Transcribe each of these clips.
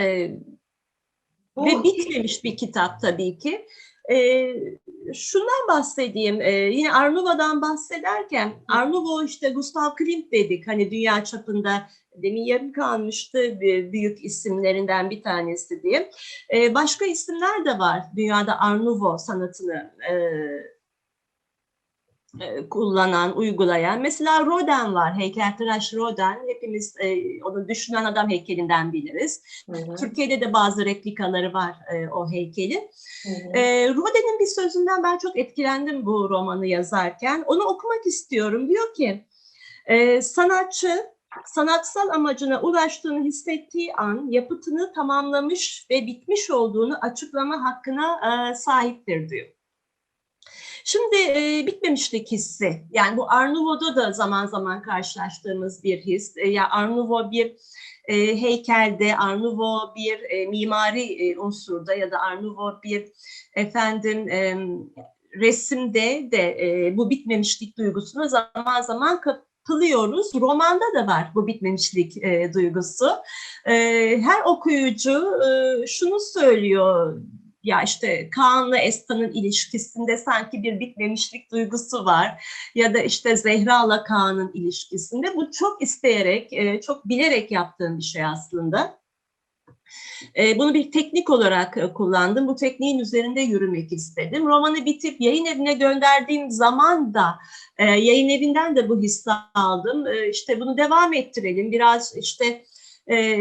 E, Bu ve bitmemiş bir kitap tabii ki. E, şundan bahsedeyim. E, yine Arnava'dan bahsederken Arnava işte Gustav Klimt dedik. Hani dünya çapında demin yarım kalmıştı büyük isimlerinden bir tanesi diye. E, başka isimler de var dünyada Arnavo sanatını e, kullanan, uygulayan. Mesela Rodin var, heykeltıraş Rodin. Hepimiz e, onu düşünen adam heykelinden biliriz. Hı hı, Türkiye'de de bazı replikaları var e, o heykeli. hı hı. E, Rodin'in bir sözünden ben çok etkilendim bu romanı yazarken. Onu okumak istiyorum. Diyor ki, e, sanatçı sanatsal amacına ulaştığını hissettiği an yapıtını tamamlamış ve bitmiş olduğunu açıklama hakkına e, sahiptir diyor. Şimdi e, bitmemişlik hissi, yani bu Arnavut'da da zaman zaman karşılaştığımız bir his. E, ya Arnavut bir e, heykelde, Arnavut bir e, mimari e, unsurda ya da Arnavut bir efendim e, resimde de e, bu bitmemişlik duygusuna zaman zaman kapılıyoruz. Romanda da var bu bitmemişlik e, duygusu. E, her okuyucu e, şunu söylüyor ya işte Kaan'la Esra'nın ilişkisinde sanki bir bitmemişlik duygusu var. Ya da işte Zehra'la Kaan'ın ilişkisinde. Bu çok isteyerek, e, çok bilerek yaptığım bir şey aslında. E, Bunu bir teknik olarak e, kullandım. Bu tekniğin üzerinde yürümek istedim. Romanı bitip yayın evine gönderdiğim zaman da yayın evinden de bu hissi aldım. E, İşte bunu devam ettirelim. Biraz işte e,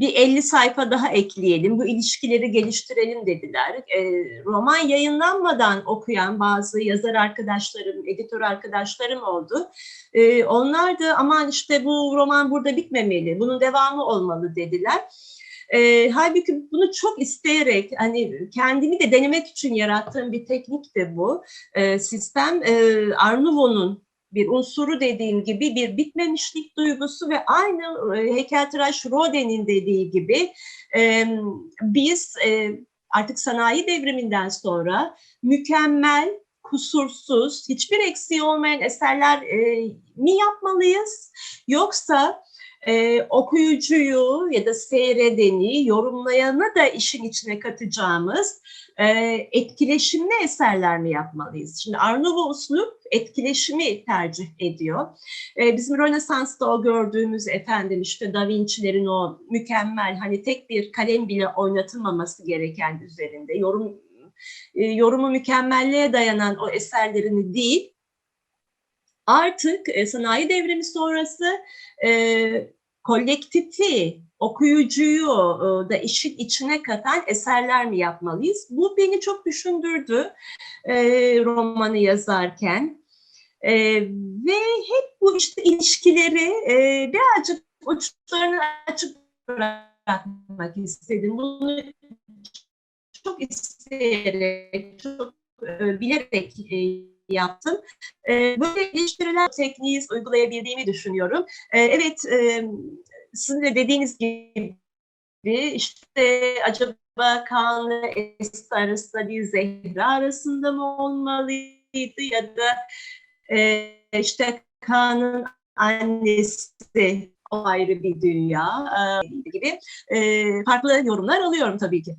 bir 50 sayfa daha ekleyelim, bu ilişkileri geliştirelim dediler. E, roman yayınlanmadan okuyan bazı yazar arkadaşlarım, editör arkadaşlarım oldu. E, onlar da aman işte bu roman burada bitmemeli, bunun devamı olmalı dediler. E, halbuki bunu çok isteyerek, hani kendimi de denemek için yarattığım bir teknik de bu e, sistem. E, Arnavut'un bir unsuru dediğim gibi bir bitmemişlik duygusu ve aynı e, heykeltıraş Rodin'in dediği gibi e, biz e, artık sanayi devriminden sonra mükemmel, kusursuz, hiçbir eksiği olmayan eserler mi yapmalıyız? Yoksa e, okuyucuyu ya da seyredeni, yorumlayanı da işin içine katacağımız e, etkileşimli eserler mi yapmalıyız? Şimdi Arnavut uslup etkileşimi tercih ediyor. E, bizim Rönesans'ta o gördüğümüz efendim işte Da Vinci'lerin o mükemmel hani tek bir kalem bile oynatılmaması gereken üzerinde yorum e, yorumu mükemmelliğe dayanan o eserlerini değil artık e, sanayi devrimi sonrası e, kolektifi, okuyucuyu e, da işin içine katan eserler mi yapmalıyız? Bu beni çok düşündürdü e, romanı yazarken. E, ve hep bu işte ilişkileri e, birazcık uçlarını açık bırakmak istedim. Bunu çok isteyerek, çok e, bilerek e, yaptım. E, böyle eleştiriler tekniği uygulayabildiğimi düşünüyorum. E, evet, e, sizin de dediğiniz gibi işte acaba Kaan'la Esra arasında bir Zehra arasında mı olmalıydı ya da e, işte Kaan'ın annesi o ayrı bir dünya e, gibi e, farklı yorumlar alıyorum tabii ki.